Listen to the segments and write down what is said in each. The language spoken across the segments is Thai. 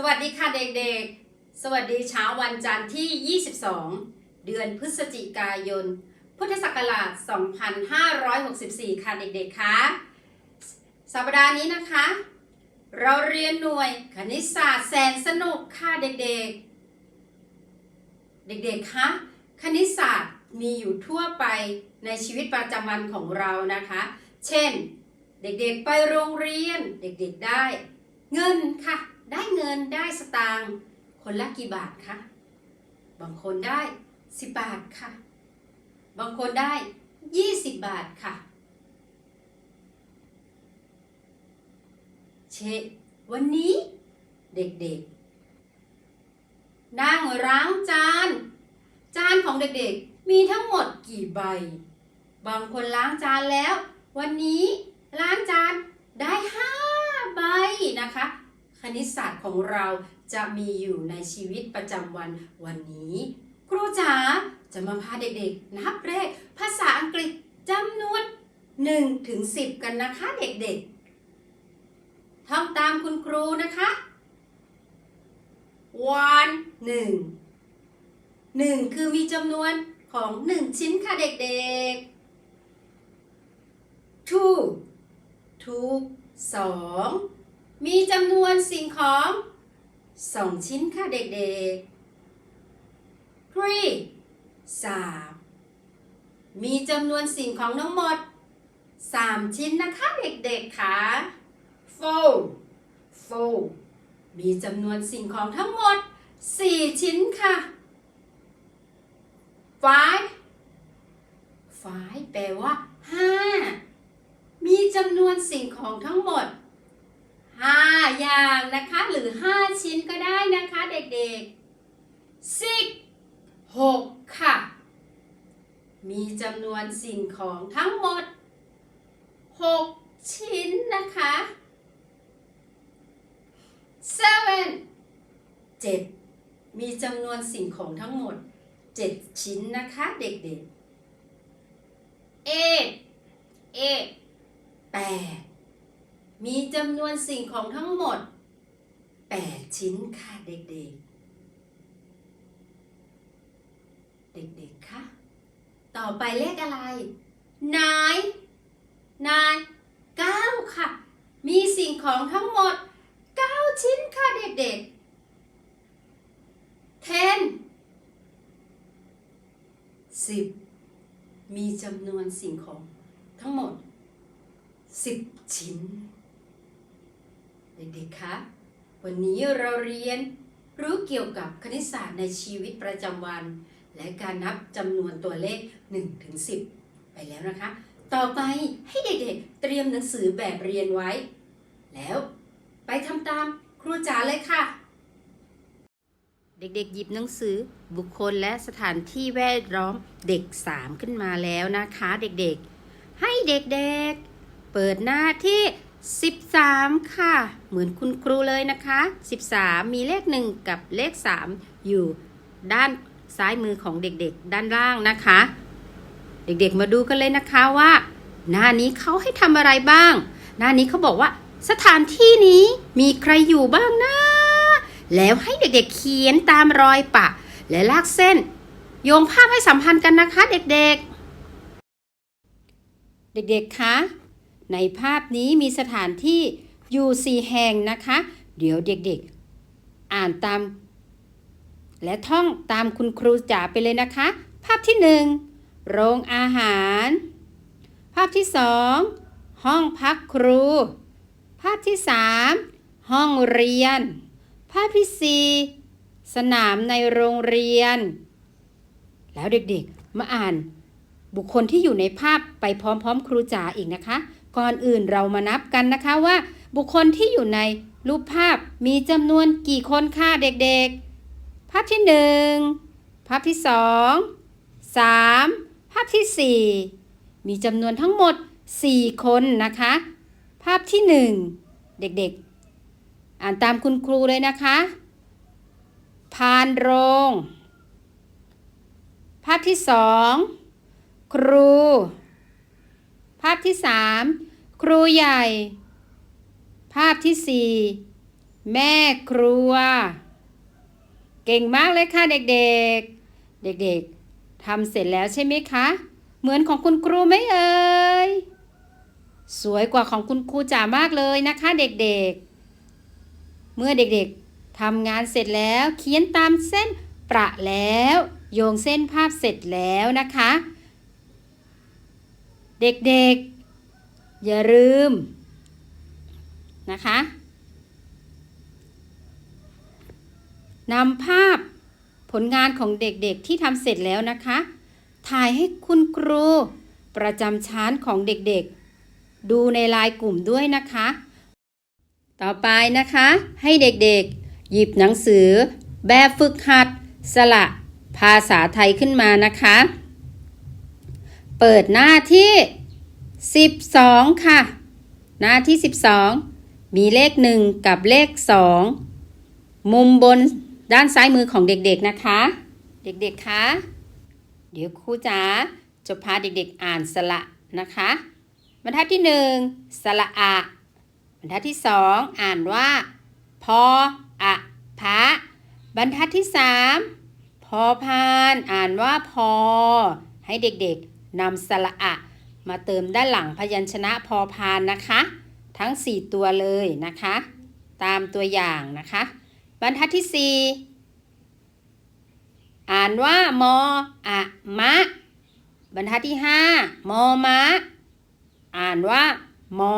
สวัสดีค่ะเด็กๆ สวัสดีเช้าวันจันทร์ที่ 22 เดือนพฤศจิกายน พุทธศักราช 2564 ค่ะเด็กๆ คะสัปดาห์นี้นะคะ เราเรียนหน่วยคณิตศาสตร์แสนสนุกค่ะเด็กๆ เด็กๆ คะคณิตศาสตร์มีอยู่ทั่วไปในชีวิตประจำวันของเรานะคะ เช่น เด็กๆ ไปโรงเรียน เด็กๆ ได้ เงินค่ะ ได้เงินได้สตางค์คนละกี่บาทคะ บางคนได้ 10 บาทค่ะ บางคนได้ 20 บาทค่ะ เชวันนี้เด็กๆ นั่งล้างจาน จานของเด็กๆ มีทั้งหมดกี่ใบ บางคนล้างจานแล้ว วันนี้ล้างจานได้ห้าใบนะคะ คณิตศาสตร์ของเราจะมีอยู่ในชีวิตประจำวันวันนี้ ครูจ๋าจะมาพาเด็กๆ นับเลขภาษาอังกฤษจำนวน1ถึง10 กันนะคะเด็กๆท่องตามคุณครูนะคะ one หนึ่งหนึ่งคือมีจำนวนของหนึ่งชิ้นค่ะเด็กๆ two two สอง มีจำนวนสิ่งของสองชิ้นค่ะเด็กๆ three สามมีจำนวนสิ่งของทั้งหมดสามชิ้นนะคะ เด็กๆค่ะ four four มีจำนวนสิ่งของทั้งหมด4ชิ้นค่ะ five five แปลว่า5มีจำนวนสิ่งของทั้งหมด อย่างนะคะหรือ 5 ชิ้นก็ได้นะคะเด็กๆ six 6ค่ะ มีจำนวนสิ่งของทั้งหมด 6 ชิ้นนะคะ seven เจ็ดมีจำนวนสิ่งของทั้งหมด 7 ชิ้นนะคะเด็กๆ eight eight แปด มีจำนวนสิ่งของทั้งหมด 8 ชิ้นค่ะเด็กๆ เด็กๆ คะ ต่อไปเลขอะไร nine nine 9ค่ะ มีสิ่งของทั้งหมด 9 ชิ้นค่ะเด็กๆ ten 10มีจำนวนสิ่งของทั้งหมด 10 ชิ้น เด็กๆ คะ วันนี้เราเรียนรู้เกี่ยวกับคณิตศาสตร์ในชีวิตประจำวัน และการนับจำนวนตัวเลข1ถึงไปแล้วนะคะ ต่อไปให้เด็กๆ เตรียมหนังสือแบบเรียนไว้ แล้วไปทำตามครูจ๋าเลยค่ะ เด็กๆ หยิบหนังสือบุคคลและสถานที่แวดล้อมเด็ก 3 ขึ้นมาแล้วนะคะ เด็กๆ ให้เด็กๆ เปิดหน้าที่ 13 ค่ะ เหมือนคุณครูเลยนะคะ 13 มีเลข 1 กับเลข 3 อยู่ด้านซ้ายมือของเด็กๆ ด้านล่างนะคะ เด็กๆมาดูกันเลยนะคะว่า หน้านี้เขาให้ทำอะไรบ้าง หน้านี้เขาบอกว่า สถานที่นี้มีใครอยู่บ้างนะแล้วให้เด็กๆเขียนตามรอยปะ และลากเส้น โยงภาพให้สัมพันธ์กันนะคะเด็กๆ เด็กๆคะ ในภาพนี้มีสถานที่อยู่สี่แห่งนะคะ เดี๋ยวเด็กๆ อ่านตาม และท่องตามคุณครูจ๋าไปเลยนะคะ ภาพที่หนึ่งโรงอาหาร ภาพที่สองห้องพักครู ภาพที่สามห้องเรียน ภาพที่สี่สนามในโรงเรียน แล้วเด็กๆ มาอ่านบุคคลที่อยู่ในภาพไปพร้อมๆ ครูจ๋าอีกนะคะ ก่อนอื่นเรามานับกันนะคะว่า บุคคลที่อยู่ในรูปภาพมีจำนวนกี่คนค่ะเด็กๆ ภาพที่หนึ่งภาพที่สองสามภาพที่สี่มีจำนวนทั้งหมด 4 คนนะคะ ภาพที่หนึ่งเด็กๆ อ่านตามคุณครูเลยนะคะพานโรง ภาพที่สองครู ภาพที่สามครูใหญ่ ภาพที่สี่แม่ครัว เก่งมากเลยค่ะเด็กๆ เด็กๆทำเสร็จแล้วใช่ไหมคะ เหมือนของคุณครูไหมเอ่ย สวยกว่าของคุณครูจ๋ามากเลยนะคะเด็กๆ เมื่อเด็กๆทำงานเสร็จแล้วเขียนตามเส้นประแล้ว โยงเส้นภาพเสร็จแล้วนะคะ เด็กๆ อย่าลืม นะคะนำภาพผลงานของเด็กๆที่ทำเสร็จแล้วนะคะ ถ่ายให้คุณครูประจำชั้นของเด็กๆ ดูในไลน์กลุ่มด้วยนะคะ ต่อไปนะคะ ให้เด็กๆ หยิบหนังสือ แบบฝึกหัด สละ ภาษาไทยขึ้นมานะคะ เปิดหน้าที่ 12 ค่ะ หน้าที่ 12 มีเลข 1 กับเลข 2 มุมบนด้านซ้ายมือของเด็กๆนะคะ เด็กๆคะเดี๋ยวครูจ๋าจะพาเด็กๆอ่านสละนะคะบรรทัดที่ 1สละอะบรรทัดที่ 2 อ่านว่า พออะพะบรรทัดที่ 3 พอพาน อ่านว่าพอ ให้เด็กๆ นำสระอะ มาเติมด้านหลังพยัญชนะพอพานนะคะ ทั้ง 4 ตัวเลยนะคะ ตามตัวอย่างนะคะ บรรทัดที่ 4 อ่านว่ามออะมะ บรรทัดที่ 5 มอมะ อ่านว่ามอ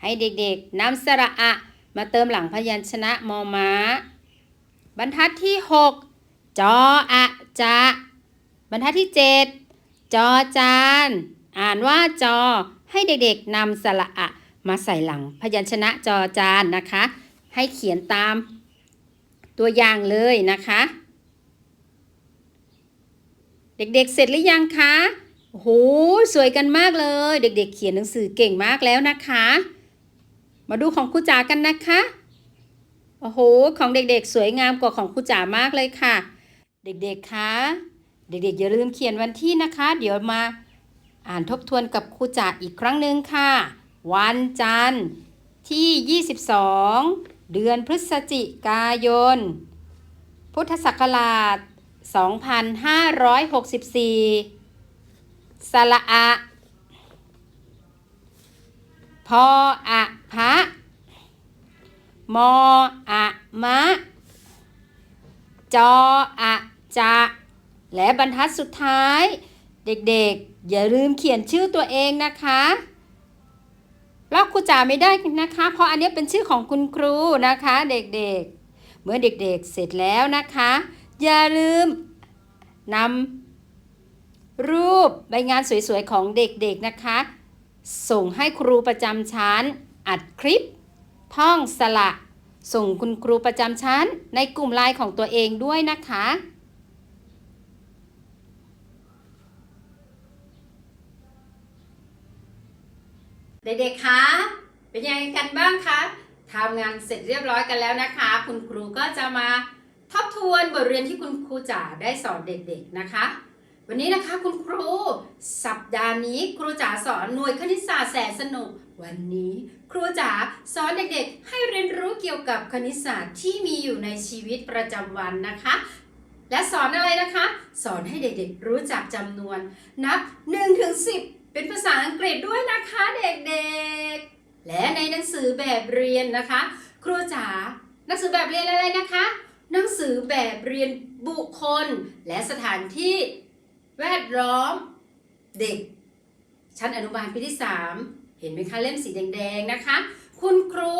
ให้เด็กๆนำสระอะ มาเติมหลังพยัญชนะมอม้าบรรทัดที่ 6 จออะจะบรรทัดที่ 7 จอจาน อ่านว่าจอ ให้เด็กๆนำสระอะ มาใส่หลังพยัญชนะจอจานนะคะ ให้เขียนตามตัวอย่างเลยนะคะ เด็กๆเสร็จหรือยังคะโอ้โหสวยกันมากเลย เด็ก ๆ เขียนหนังสือเก่งมากแล้วนะคะ มาดูของครูจ๋ากันนะคะโอ้โหของเด็กๆ สวยงามกว่าของครูจ๋ามากเลยค่ะ เด็กๆคะ เด็กๆอย่าลืมเขียนวันที่นะคะ เดี๋ยวมาอ่านทบทวนกับครูจ๋าอีกครั้งหนึ่งค่ะ วันจันทร์ที่ 22 เดือนพฤศจิกายน พุทธศักราช 2564 สละอะพออะพะมออะมะ จออะจะ และบรรทัดสุดท้าย เด็กๆ อย่าลืมเขียนชื่อตัวเองนะคะลอกครูจ๋าไม่ได้นะคะ เพราะอันนี้เป็นชื่อของคุณครูนะคะ เด็กๆ เมื่อเด็กๆเสร็จแล้วนะคะ อย่าลืมนำรูปใบงานสวยๆของเด็กๆนะคะ ส่งให้ครูประจำชั้น อัดคลิป ท่องสละ ส่งคุณครูประจำชั้น ในกลุ่มไลน์ของตัวเองด้วยนะคะ เด็กๆ คะ เป็นยังไงกันบ้างคะทำงานเสร็จเรียบร้อยกันแล้วนะคะ คุณครูก็จะมาทบทวนบทเรียนที่คุณครูจ๋าได้สอนเด็กๆ นะคะ วันนี้นะคะคุณครู สัปดาห์นี้ครูจ๋าสอนหน่วยคณิตศาสตร์แสนสนุก วันนี้ครูจ๋าสอนเด็กๆ ให้เรียนรู้เกี่ยวกับคณิตศาสตร์ที่มีอยู่ในชีวิตประจำวันนะคะ และสอนอะไรนะคะ สอนให้เด็กๆ รู้จักจำนวนนับ1ถึง10 เป็นภาษาอังกฤษด้วยนะคะเด็กๆ และในหนังสือแบบเรียนนะคะ ครูจ๋าหนังสือแบบเรียนอะไรนะคะ หนังสือแบบเรียนบุคคล และสถานที่แวดล้อมเด็ก ชั้นอนุบาลปีที่ 3 เห็นไหมคะเล่มสีแดงๆนะคะ คุณครู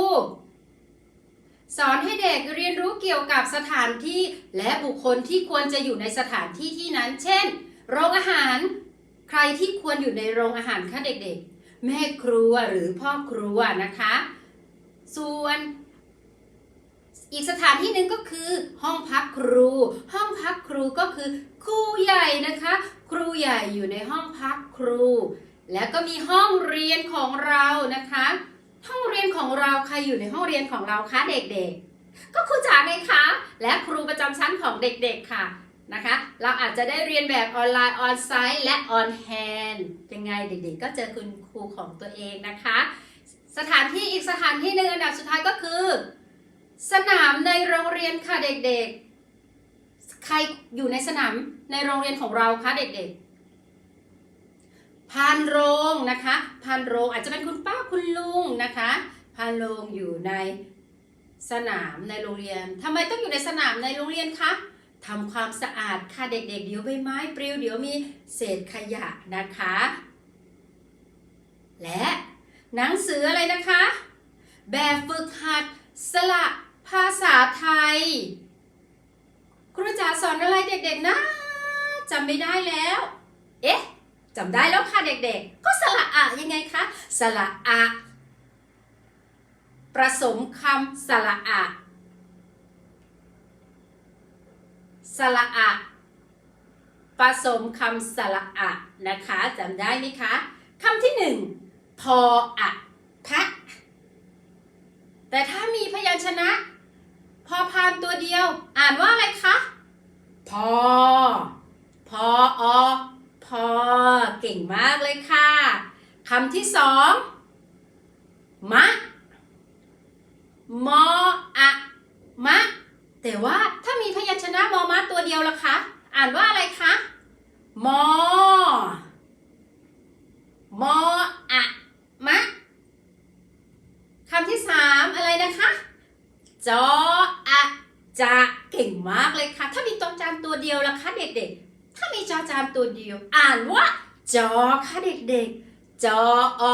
สอนให้เด็กเรียนรู้เกี่ยวกับสถานที่และบุคคลที่ควรจะอยู่ในสถานที่ที่นั้น เช่น โรงอาหาร ใครที่ควรอยู่ในโรงอาหารคะเด็กๆ แม่ครัวหรือพ่อครัวนะคะ ส่วนอีกสถานที่หนึ่งก็คือห้องพักครู ห้องพักครูก็คือครูใหญ่นะคะ ครูใหญ่อยู่ในห้องพักครู แล้วก็มีห้องเรียนของเรานะคะ ห้องเรียนของเราใครอยู่ในห้องเรียนของเราคะเด็กๆ ก็ครูจ๋าไงคะ และครูประจำชั้นของเด็กๆค่ะ นะคะ เราอาจจะได้เรียนแบบออนไลน์ออนไซต์และออนแฮนด์ยังไงเด็กๆ ก็เจอคุณครูของตัวเองนะคะ สถานที่อีกสถานที่หนึ่งอันดับสุดท้ายก็คือ สนามในโรงเรียนค่ะเด็กๆ ใครอยู่ในสนามในโรงเรียนของเราคะเด็กๆพานโรงนะคะพานโรงอาจจะเป็นคุณป้าคุณลุงนะคะพานโรงอยู่ในสนามในโรงเรียนทำไมต้องอยู่ในสนามในโรงเรียนคะ ทำความสะอาดค่ะเด็กๆ เดี๋ยวใบไม้ปลิวเดี๋ยวมีเศษขยะนะคะ และหนังสืออะไรนะคะ แบบฝึกหัดสละภาษาไทย ครูจ๋าสอนอะไรเด็กๆนะจำไม่ได้แล้ว เอ๊ะจำได้แล้วค่ะเด็กๆ ก็สละอะยังไงคะ สละอะประสมคำสละอะ สละอะผสมคำสละอะนะคะจำได้ไหมคะคำที่หนึ่งพออะพะแต่ถ้ามีพยัญชนะ พอพานตัวเดียว อ่านว่าอะไรคะพอ พออพอ เก่งมากเลยค่ะคำที่สองมะมออะมะ แต่ว่าถ้ามี เดียวล่ะคะ อ่านว่าอะไรคะมอมออะมะคำที่สามอะไรนะคะจออะจะเก่งมากเลยค่ะ ถ้ามีจอจานตัวเดียวล่ะคะเด็กๆ ถ้ามีจอจานตัวเดียว อ่านว่าจอค่ะเด็กๆ จออ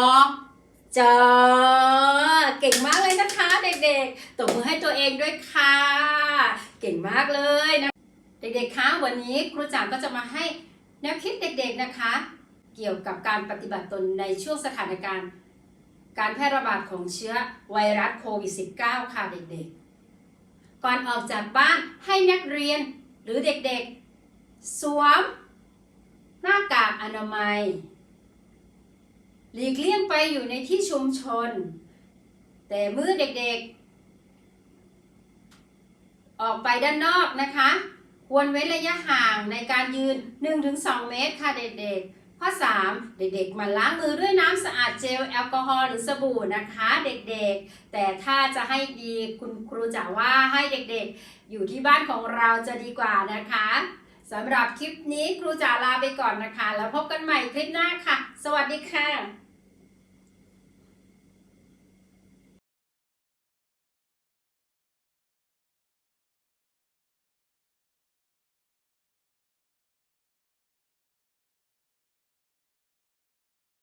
จอเก่งมากเลยนะคะ เด็กๆตบมือให้ตัวเองด้วยค่ะ เก่งมากเลยนะ เด็กๆ คะวันนี้ครูจ๋าก็จะมาให้แนวคิดเด็กๆนะคะ เกี่ยวกับการปฏิบัติตนในช่วงสถานการณ์ การแพร่ระบาดของเชื้อไวรัสโควิด -19 ค่ะเด็กๆ ก่อนออกจากบ้านให้นักเรียนหรือเด็กๆ สวม หน้ากากอนามัย หลีกเลี่ยงไปอยู่ในที่ชุมชน แต่เมื่อเด็กๆ ออกไปด้านนอกนะคะ ควรเว้นระยะห่างในการยืน 1-2 เมตรค่ะเด็กๆ ข้อ 3 เด็กๆมาล้างมือด้วยน้ำสะอาดเจลแอลกอฮอล์หรือสบู่นะคะเด็กๆ แต่ถ้าจะให้ดีคุณครูจะว่าให้เด็กๆ อยู่ที่บ้านของเราจะดีกว่านะคะสำหรับคลิปนี้ครูจ๋าลาไปก่อนนะคะ แล้วพบกันใหม่คลิปหน้าค่ะ สวัสดีค่ะ